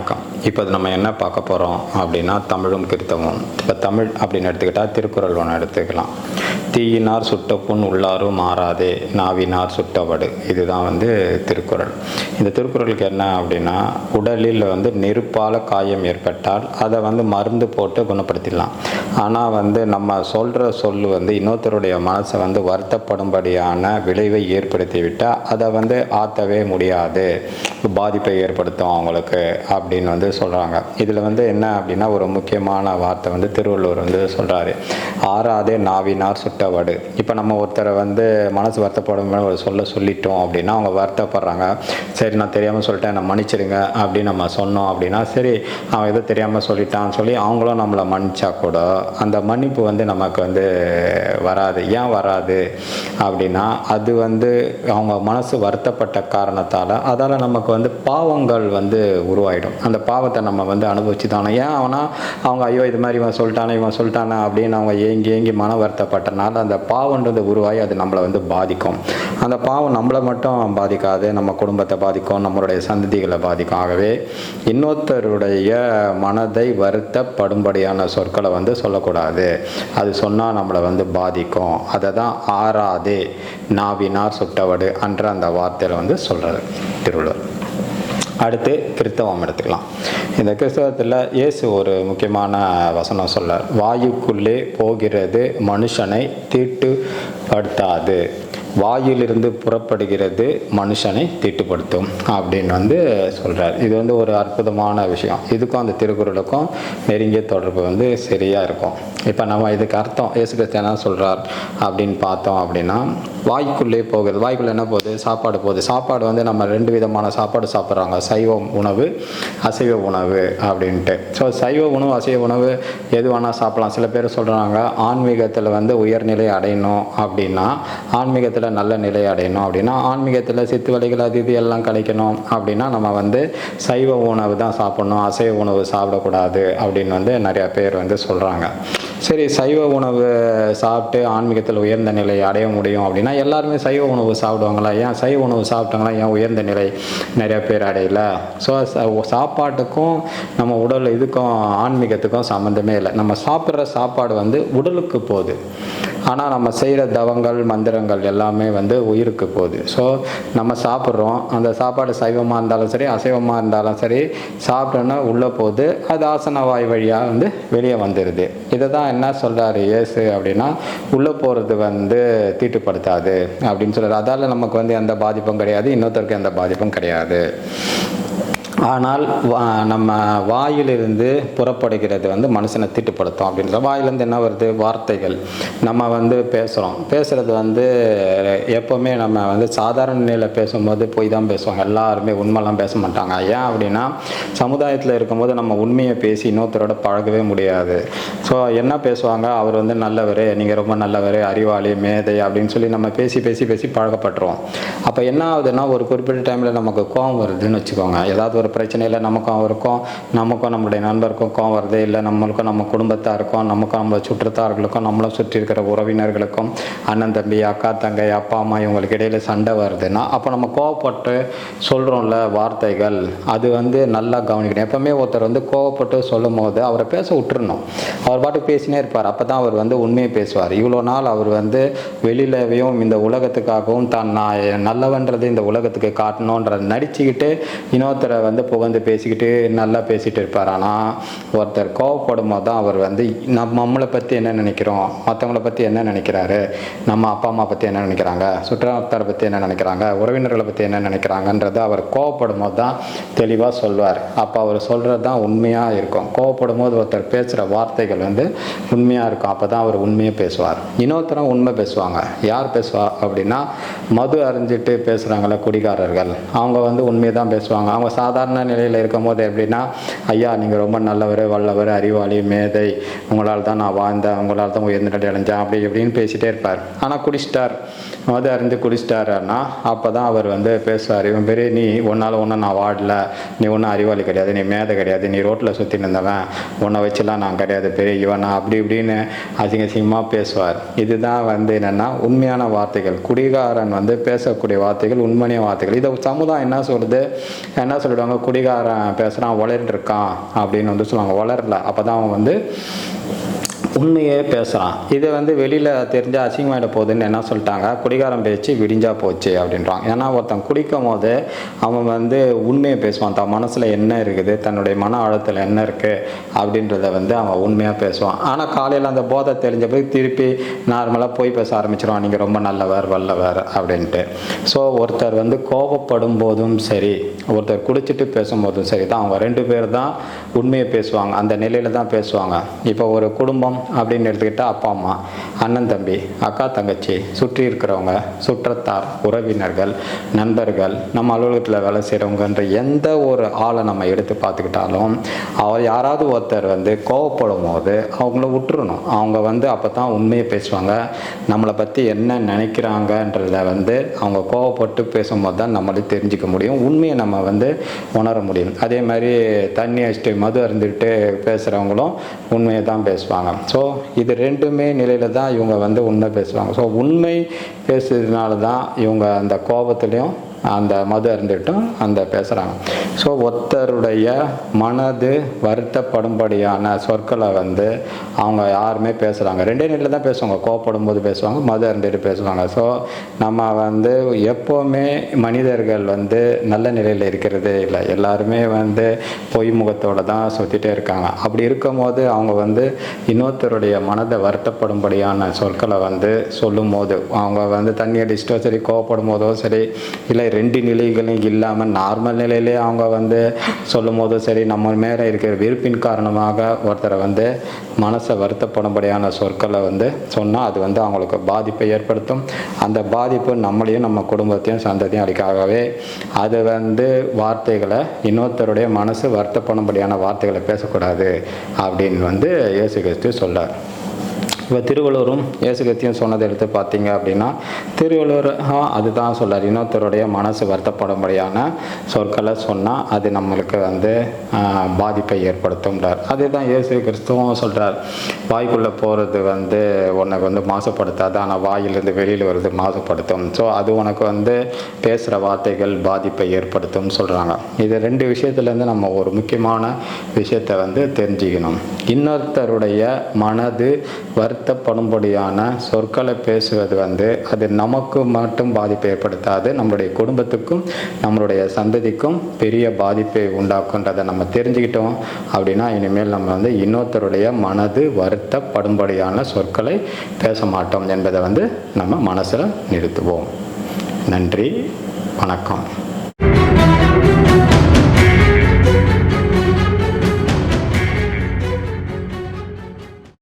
வணக்கம். இப்போ நம்ம என்ன பார்க்க போகிறோம் அப்படின்னா தமிழும் கிறித்தவம் இப்போ தமிழ் அப்படின்னு எடுத்துக்கிட்டால் திருக்குறள் ஒன்று எடுத்துக்கலாம். தீயினார் சுட்ட புண் உள்ளாரும் மாறாதே நாவினார் சுட்டவடு. இதுதான் வந்து திருக்குறள். இந்த திருக்குறளுக்கு என்ன அப்படின்னா உடலில் வந்து நெருப்பால் காயம் ஏற்பட்டால் அதை வந்து மருந்து போட்டு குணப்படுத்திடலாம். ஆனால் வந்து நம்ம சொல்கிற சொல் வந்து இன்னொருத்தருடைய மனசை வந்து வருத்தப்படும்படியான விளைவை ஏற்படுத்தி விட்டால் அதை வந்து ஆற்றவே முடியாது. பாதிப்பை ஏற்படுத்தும் அவங்களுக்கு அப்படின்னு வந்து சொல்கிறாங்க இதில் வந்து என்ன அப்படின்னா ஒரு முக்கியமான வார்த்தை வந்து திருவள்ளுவர் வந்து சொல்கிறாரு ஆறாதே நாவினார் சுட்டவடு. இப்போ நம்ம ஒருத்தரை வந்து மனசு வருத்தப்படும் ஒரு சொல்ல சொல்லிட்டோம் அப்படின்னா அவங்க வருத்தப்படுறாங்க. சரி நான் தெரியாமல் சொல்லிட்டேன் நான் மன்னிச்சிடுங்க அப்படின்னு நம்ம சொன்னோம் அப்படின்னா சரி அவன் எதோ தெரியாமல் சொல்லிட்டான்னு சொல்லி அவங்களும் நம்மளை மன்னிச்சா கூட அந்த மன்னிப்பு வந்து நமக்கு வந்து வராது. ஏன் வராது அப்படின்னா அது வந்து அவங்க மனசு வருத்தப்பட்ட காரணத்தால் அதால் நமக்கு வந்து பாவங்கள் வந்து உருவாயிடும். அந்த பாவத்தை நம்ம வந்து அனுபவிச்சு தானே ஏன் அவனா அவங்க ஐயோ இது மாதிரி இவன் சொல்லிட்டானே இவன் சொல்லிட்டானே அப்படின்னு அவங்க ஏங்கி ஏங்கி மன வருத்தப்பட்டனால அந்த பாவன்றது உருவாகி அது நம்மளை வந்து பாதிக்கும். அந்த பாவம் நம்மளை மட்டும் பாதிக்காது நம்ம குடும்பத்தை பாதிக்கும் நம்மளுடைய சந்ததிகளை பாதிக்கும். ஆகவே இன்னொருத்தருடைய மனதை வருத்தப்படும்படியான சொற்களை வந்து சொல்லக்கூடாது. அது சொன்னால் நம்மளை வந்து பாதிக்கும். அதை தான் ஆறாதே நாவினார் சுட்டவடு அன்ற அந்த வார்த்தையில் வந்து சொல்கிறது திருவள்ளுவர். அடுத்து கிறித்தவம் எடுத்துக்கலாம். இந்த கிறிஸ்தவத்தில் இயேசு ஒரு முக்கியமான வசனம் சொல்றார் வாயுக்குள்ளே போகிறது மனுஷனை தீட்டுப்படுத்தாது. வாயிலிருந்து புறப்படுகிறது மனுஷனை தீட்டுப்படுத்தும் அப்படின்னு வந்து சொல்கிறார் இது வந்து ஒரு அற்புதமான விஷயம். இதுக்கும் அந்த திருக்குறளுக்கும் நெருங்கிய தொடர்பு வந்து சரியாக இருக்கும். இப்போ நம்ம இதுக்கு அர்த்தம் இயேசு கிறிஸ்து சொல்கிறார் அப்படின்னு பார்த்தோம் அப்படின்னா வாய்க்குள்ளே போகிறது வாய்க்குள்ளே என்ன போகுது? சாப்பாடு போகுது. சாப்பாடு வந்து நம்ம ரெண்டு விதமான சாப்பாடு சாப்பிட்றாங்க. சைவ உணவு அசைவ உணவு அப்படின்ட்டு. ஸோ சைவ உணவு அசைவ உணவு எது வேணால் சாப்பிட்லாம். சில பேர் சொல்கிறாங்க ஆன்மீகத்தில் வந்து உயர்நிலை அடையணும் அப்படின்னா ஆன்மீகத்தில் நல்ல நிலை அடையணும் அப்படின்னா ஆன்மீகத்தில் சித்து வழிகள் அது இது எல்லாம் கழிக்கணும் அப்படின்னா நம்ம வந்து சைவ உணவு தான் சாப்பிடணும் அசைவ உணவு சாப்பிடக்கூடாது அப்படின்னு வந்து நிறையா பேர் வந்து சொல்கிறாங்க சரி சைவ உணவு சாப்பிட்டு ஆன்மீகத்தில் உயர்ந்த நிலை அடைய முடியும் அப்படின்னா எல்லாருமே சைவ உணவு சாப்பிடுவாங்களா? ஏன் சைவ உணவு சாப்பிட்டாங்களா ஏன் உயர்ந்த நிலை நிறைய பேர் அடையல? ஸோ சாப்பாட்டுக்கும் நம்ம உடல் இதுக்கும் ஆன்மீகத்துக்கும் சம்மந்தமே இல்லை. நம்ம சாப்பிட்ற சாப்பாடு வந்து உடலுக்கு போகுது. ஆனால் நம்ம செய்கிற தவங்கள் மந்திரங்கள் எல்லாமே வந்து உயிருக்கு போகுது. ஸோ நம்ம சாப்பிட்றோம். அந்த சாப்பாடு சைவமாக இருந்தாலும் சரி அசைவமாக இருந்தாலும் சரி சாப்பிட்டோன்னா உள்ளே போகுது. அது ஆசன வாய் வழியாக வந்து வெளியே வந்துடுது இதை தான் என்ன சொல்கிறாரு இயேசு அப்படின்னா உள்ளே போகிறது வந்து தீட்டுப்படுத்தாது அப்படின்னு சொல்கிறார் அதால் நமக்கு வந்து எந்த பாதிப்பும் கிடையாது இன்னொருத்தருக்கு எந்த பாதிப்பும் கிடையாது. ஆனால் நம்ம வாயிலிருந்து புறப்படுகிறது வந்து மனுஷனை திட்டுப்படுத்தும் அப்படின்ற வாயிலிருந்து என்ன வருது? வார்த்தைகள். நம்ம வந்து பேசுகிறோம் பேசுகிறது வந்து எப்போவுமே நம்ம வந்து சாதாரண நிலையில் பேசும்போது போய் தான் பேசுவாங்க எல்லாருமே உண்மைலாம் பேச மாட்டாங்க. ஏன் அப்படின்னா சமுதாயத்தில் இருக்கும்போது நம்ம உண்மையை பேசி இன்னொருத்தரோட பழகவே முடியாது. ஸோ என்ன பேசுவாங்க? அவர் வந்து நல்லவர் நீங்கள் ரொம்ப நல்லவர் அறிவாளி மேதை அப்படின்னு சொல்லி நம்ம பேசி பேசி பேசி பழகப்பட்டுருவோம். அப்போ என்ன ஆகுதுன்னா ஒரு குறிப்பிட்ட டைமில் நமக்கு கோபம் வருதுன்னு வச்சுக்கோங்க. ஏதாவது ஒரு பிரச்சனையில் நமக்கும் அவருக்கும் நமக்கும் நம்மளுடைய நண்பருக்கும் கோவம் வருது இல்லை. நம்மளுக்கும் நம்ம குடும்பத்தாருக்கும் நமக்கும் நம்ம சுற்றுத்தார்களுக்கும் நம்மளும் சுற்றி இருக்கிற உறவினர்களுக்கும் அண்ணன் தம்பி அக்கா தங்கை அப்பா அம்மா இவங்களுக்கு இடையில சண்டை வருதுன்னா அப்போ நம்ம கோவப்பட்டு சொல்கிறோம்ல வார்த்தைகள் அது வந்து நல்லா கவனிக்கணும். எப்பவுமே ஒருத்தர் வந்து கோவப்பட்டு சொல்லும் போது அவரை பேச விட்டுருணும் அவர் பாட்டு பேசினே இருப்பார். அப்போ தான் அவர் வந்து உண்மையை பேசுவார். இவ்வளோ நாள் அவர் வந்து வெளியிலவையும் இந்த உலகத்துக்காகவும் தான் நான் நல்லவன்றது இந்த உலகத்துக்கு காட்டணுன்ற நடிச்சுக்கிட்டு இன்னொருத்தரை வந்து புகழ்ந்து பேசிக்கிட்டு நல்லா பேசிகிட்டு இருப்பார். ஆனால் ஒருத்தர் கோவப்படும் போது தான் அவர் வந்து நம்ம நம்மளை பற்றி என்ன நினைக்கிறோம்? மற்றவங்கள பற்றி என்ன நினைக்கிறாரு? நம்ம அப்பா அம்மா பற்றி என்ன நினைக்கிறாங்க? சுற்றத்தாரை பற்றி என்ன நினைக்கிறாங்க? உறவினர்களை பற்றி என்ன நினைக்கிறாங்கன்றதை அவர் கோவப்படும் போது தான் தெளிவாக சொல்வார். அப்போ அவர் சொல்கிறது தான் உண்மையாக இருக்கும். கோவப்படும் போது ஒருத்தர் பேசுகிற வார்த்தைகள் வந்து உண்மையாக இருக்கும். அப்போ தான் அவர் உண்மையாக பேசுவார். இன்னொருத்தரும் உண்மை பேசுவாங்க. யார் பேசுவா அப்படின்னா மது அறிஞ்சிட்டு பேசுகிறாங்களே குடிகாரர்கள். அவங்க வந்து உண்மையை தான் பேசுவாங்க. அவங்க சாதாரண நிலையில் இருக்கும்போது எப்படின்னா ஐயா நீங்கள் ரொம்ப நல்லவர் வல்லவர் அறிவாளி மேதை. உங்களால் தான் நான் வாழ்ந்தேன். உங்களால் தான் உயர்ந்த நிலை அடைஞ்சேன். அப்படி இப்படின்னு பேசிகிட்டே இருப்பார். ஆனால் குடிச்சிட்டார். மது அறிந்து குளிச்சிட்டாருன்னா அப்போ தான் அவர் வந்து பேசுவார் இவன் பெரிய நீ உன்னால் ஒன்றும் நான் வாடல. நீ ஒன்றும் அறிவாளி கிடையாது நீ மேதை கிடையாது நீ ரோட்டில் சுற்றி நின்றவன் உன்னை வச்சுலாம் நான் கிடையாது பெரிய இவனா. அப்படி இப்படின்னு அசிங்க அசிங்கமாக பேசுவார். இதுதான் வந்து என்னென்னா உண்மையான வார்த்தைகள். குடிகாரன் வந்து பேசக்கூடிய வார்த்தைகள் உண்மையான வார்த்தைகள். இதை சமுதாயம் என்ன சொல்கிறது என்ன சொல்லிடுவாங்க? குடிகாரன் பேசுகிறான் வளர்ந்துருக்கான். அப்படின்னு வந்து சொல்லுவாங்க. வளரல. அப்போ தான் அவன் வந்து உண்மையே பேசுகிறான் இது வந்து வெளியில் தெரிஞ்சால் அசிங்கமாயிட போகுதுன்னு என்ன சொல்லிட்டாங்க? குடிகாரம் பேச்சு விடிஞ்சா போச்சு அப்படின்றான் ஏன்னா ஒருத்தன் குடிக்கும் போது அவன் வந்து உண்மையை பேசுவான். தன் மனசில் என்ன இருக்குது? தன்னுடைய மன ஆழத்தில் என்ன இருக்குது அப்படின்றத வந்து அவன் உண்மையாக பேசுவான். ஆனால் காலையில் அந்த போதை தெரிஞ்ச போய் திருப்பி நார்மலாக போய் பேச ஆரம்பிச்சிருவான். நீங்கள் ரொம்ப நல்லவர் வல்லவர் அப்படின்ட்டு. ஸோ ஒருத்தர் வந்து கோபப்படும் போதும் சரி ஒருத்தர் குடிச்சிட்டு பேசும்போதும் சரி தான் அவங்க ரெண்டு பேர் தான் உண்மையை பேசுவாங்க. அந்த நிலையில தான் பேசுவாங்க. இப்போ ஒரு குடும்பம் அப்படின்னு எடுத்துக்கிட்டால் அப்பா அம்மா அண்ணன் தம்பி அக்கா தங்கச்சி சுற்றி இருக்கிறவங்க சுற்றத்தார் உறவினர்கள் நண்பர்கள் நம்ம அலுவலகத்தில் வேலை செய்கிறவங்கன்ற எந்த ஒரு ஆளை நம்ம எடுத்து பார்த்துக்கிட்டாலும் அவர் யாராவது ஒருத்தர் வந்து கோவப்படும் போது அவங்கள விட்டுறணும். அவங்க வந்து அப்போ தான் உண்மையை பேசுவாங்க. நம்மளை பற்றி என்ன நினைக்கிறாங்கன்றத வந்து அவங்க கோவப்பட்டு பேசும்போது தான் நம்மளே தெரிஞ்சுக்க முடியும். உண்மையை நம்ம வந்து உணர முடியும். அதே மாதிரி தண்ணி அடிச்சுட்டு மது அருந்துட்டு பேசுகிறவங்களும் உண்மையை தான் பேசுவாங்க. ஸோ இது ரெண்டுமே நிலையில் தான் இவங்க வந்து உண்மை பேசுவாங்க. ஸோ உண்மை பேசுறதுனால தான் இவங்க அந்த கோபத்துலேயும் அந்த மது அருந்துட்டும் அந்த பேசுகிறாங்க ஸோ ஒருத்தருடைய மனது வருத்தப்படும்படியான சொற்களை வந்து அவங்க யாருமே பேசுகிறாங்க ரெண்டே நிலையில் தான் பேசுவாங்க. கோப்படும் போது பேசுவாங்க மது அருந்துட்டு பேசுவாங்க. ஸோ நம்ம வந்து எப்போவுமே மனிதர்கள் வந்து நல்ல நிலையில் இருக்கிறதே இல்லை. எல்லாருமே வந்து பொய் முகத்தோடு தான் சுற்றிட்டே இருக்காங்க. அப்படி இருக்கும்போது அவங்க வந்து இன்னொருத்தருடைய மனதை வருத்தப்படும்படியான சொற்களை வந்து சொல்லும் போது அவங்க வந்து தண்ணி அடிச்சிட்டோ சரி கோவப்படும் போதோ சரி இல்லை ரெண்டு நிலைகளும் இல்லாமல் நார்மல் நிலையிலே அவங்க வந்து சொல்லும் போதும் சரி நம்ம மேலே இருக்கிற வெறுப்பின் காரணமாக ஒருத்தரை வந்து மனசை வருத்தப்படும்படியான சொற்களை வந்து சொன்னால் அது வந்து அவங்களுக்கு பாதிப்பை ஏற்படுத்தும். அந்த பாதிப்பு நம்மளையும் நம்ம குடும்பத்தையும் சந்ததியும் அளிக்காகவே அது வந்து வார்த்தைகளை இன்னொருத்தருடைய மனசு வருத்தப்படும்படியான வார்த்தைகளை பேசக்கூடாது அப்படின்னு வந்து இயேசு கிறிஸ்து சொல்லார் இப்போ திருவள்ளுவரும் இயேசுகத்தியும் சொன்னதை எடுத்து பார்த்தீங்க அப்படின்னா திருவள்ளுவர் அதுதான் சொல்லார் இன்னொருத்தருடைய மனசு வருத்தப்படும்படியான சொற்களை சொன்னால் அது நம்மளுக்கு வந்து பாதிப்பை ஏற்படுத்தும்ன்றார். அதே தான் இயேசு கிறிஸ்துவும் சொல்கிறார் வாய்க்குள்ளே போகிறது வந்து உனக்கு வந்து மாசுபடுத்தாது ஆனால் வாயிலிருந்து வெளியில் வருது மாசுபடுத்தும். ஸோ அது உனக்கு வந்து பேசுகிற வார்த்தைகள் பாதிப்பை ஏற்படுத்தும் சொல்கிறாங்க இது ரெண்டு விஷயத்துலேருந்து நம்ம ஒரு முக்கியமான விஷயத்தை வந்து தெரிஞ்சுக்கணும். இன்னொருத்தருடைய மனது வருத்தப்படும்படியான சொற்களை பேசுவது வந்து அது நமக்கு மட்டும் பாதிப்பை ஏற்படுத்தாது நம்மளுடைய குடும்பத்துக்கும் நம்மளுடைய சந்ததிக்கும் பெரிய பாதிப்பை உண்டாக்குன்றதை நம்ம தெரிஞ்சுக்கிட்டோம் அப்படின்னா இனிமேல் நம்ம வந்து இன்னொருத்தருடைய மனது வருத்தப்படும்படியான சொற்களை பேச மாட்டோம் என்பதை வந்து நம்ம மனசில் நிறுத்துவோம். நன்றி வணக்கம்.